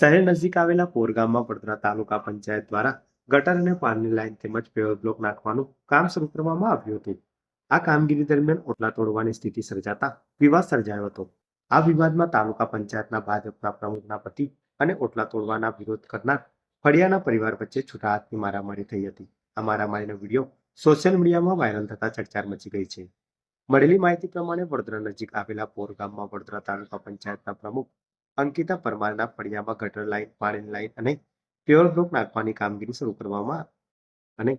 શહેર નજીક આવેલા પોરગામમાં વડોદરા તાલુકા પંચાયત દ્વારા ગટર અને પાણીની લાઇન તેમજ પેવર બ્લોક નાખવાનું કામ શરૂ કરવામાં આવ્યું હતું. આ કામગીરી દરમિયાન ઓટલા તોડવાની સ્થિતિ સર્જાતા વિવાદ સર્જાયો હતો. આ વિવાદમાં તાલુકા પંચાયતના ભાજપના પ્રમુખના પતિ અને ઓટલા તોડવાના વિરોધ કરનાર ફળિયાના પરિવાર વચ્ચે છૂટા હાથની મારામારી થઈ હતી. આ મારામારીનો વીડિયો સોશિયલ મીડિયામાં વાયરલ થતા ચર્ચાર મચી ગઈ છે. મળેલી માહિતી પ્રમાણે વડોદરા નજીક આવેલા પોરગામમાં વડોદરા તાલુકા પંચાયતના પ્રમુખ અંકિતા પરમારના ફળિયામાં ગટર લાઇન પાણીની લાઇન અને પ્યોર બ્લોક નાખવાની કામગીરી શરૂ કરવામાં અને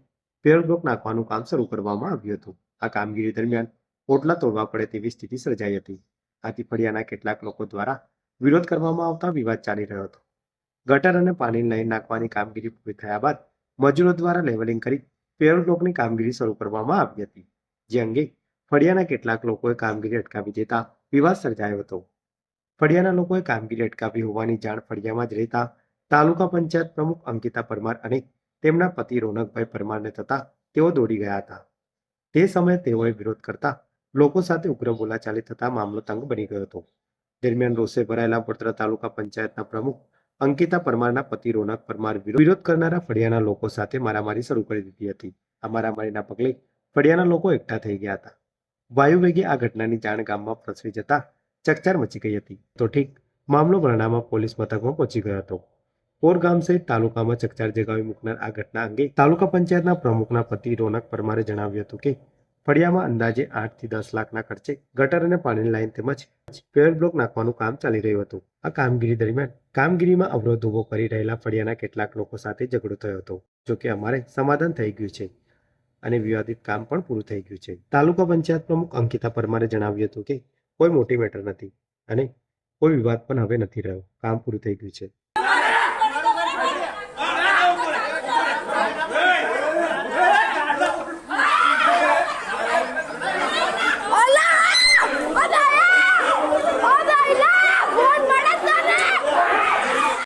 પ્યોર બ્લોક નાખવાનું કામ શરૂ કરવામાં આવ્યું હતું. આ કામગીરી દરમિયાન ઓટલા તોડવા પડે તેવી સ્થિતિ સર્જાઈ હતી. આથી ફળિયાના કેટલાક લોકો દ્વારા વિરોધ કરવામાં આવતા વિવાદ ચાલી રહ્યો હતો. ગટર અને પાણીની લાઇન નાખવાની કામગીરી પૂરી થયા બાદ મજૂરો દ્વારા લેવલિંગ કરી પ્યોર બ્લોકની કામગીરી શરૂ કરવામાં આવી હતી. જે અંગે ફળિયાના કેટલાક લોકોએ કામગીરી અટકાવી દેતા વિવાદ સર્જાયો હતો. ફળિયાના લોકોએ કામગીરી અટકાવી હોવાની જાણ ફળિયામાં જ રહેતા તાલુકા પંચાયત પ્રમુખ અંકિતા પરમાર અને તેમના પતિ રોનકભાઈ પરમારને થતા તેઓ દોડી ગયા હતા. તે સમયે તેઓએ વિરોધ કરતા લોકો સાથે ઉગ્ર બોલાચાલી થતા મામલો તંગ બની ગયો હતો. દરમિયાન રોષે ભરાયેલા વડોદરા તાલુકા પંચાયતના પ્રમુખ અંકિતા પરમારના પતિ રોનક પરમાર વિરોધ કરનારા ફળિયાના લોકો સાથે મારામારી શરૂ કરી દીધી હતી. આ મારામારીના પગલે ફળિયાના લોકો એકઠા થઈ ગયા હતા. વાયુવેગે આ ઘટનાની જાણ ગામમાં પ્રસરી જતા ચકચાર મચી ગઈ હતી. તો ઠીક મામલો વરણામાં પોલીસ મથકમાં પહોંચી ગયો હતો. પોર ગામ સહિત તાલુકામાં ચકચાર જગાવી મૂકનાર આ ઘટના અંગે તાલુકા પંચાયતના પ્રમુખના પતિ રોનક પરમારે જણાવ્યું હતું કે, ફળિયામાં અંદાજે આઠથી દસ લાખના ખર્ચે ગટર અને પાણીની લાઇન તેમજ પેવર બ્લોક નાખવાનું કામ ચાલી રહ્યું હતું. આ કામગીરી દરમિયાન કામગીરીમાં અવરોધ ઊભો કરી રહેલા ફળિયાના કેટલાક લોકો સાથે ઝઘડો થયો હતો, જો કે અમારે સમાધાન થઈ ગયું છે અને વિવાદિત કામ પણ પૂરું થઈ ગયું છે. તાલુકા પંચાયત પ્રમુખ અંકિતા પરમારે જણાવ્યું હતું કે કોઈ મોટી મેટર નથી અને કોઈ વિવાદ પણ હવે નથી રહ્યો. કામ પૂરું થઈ ગયું છે.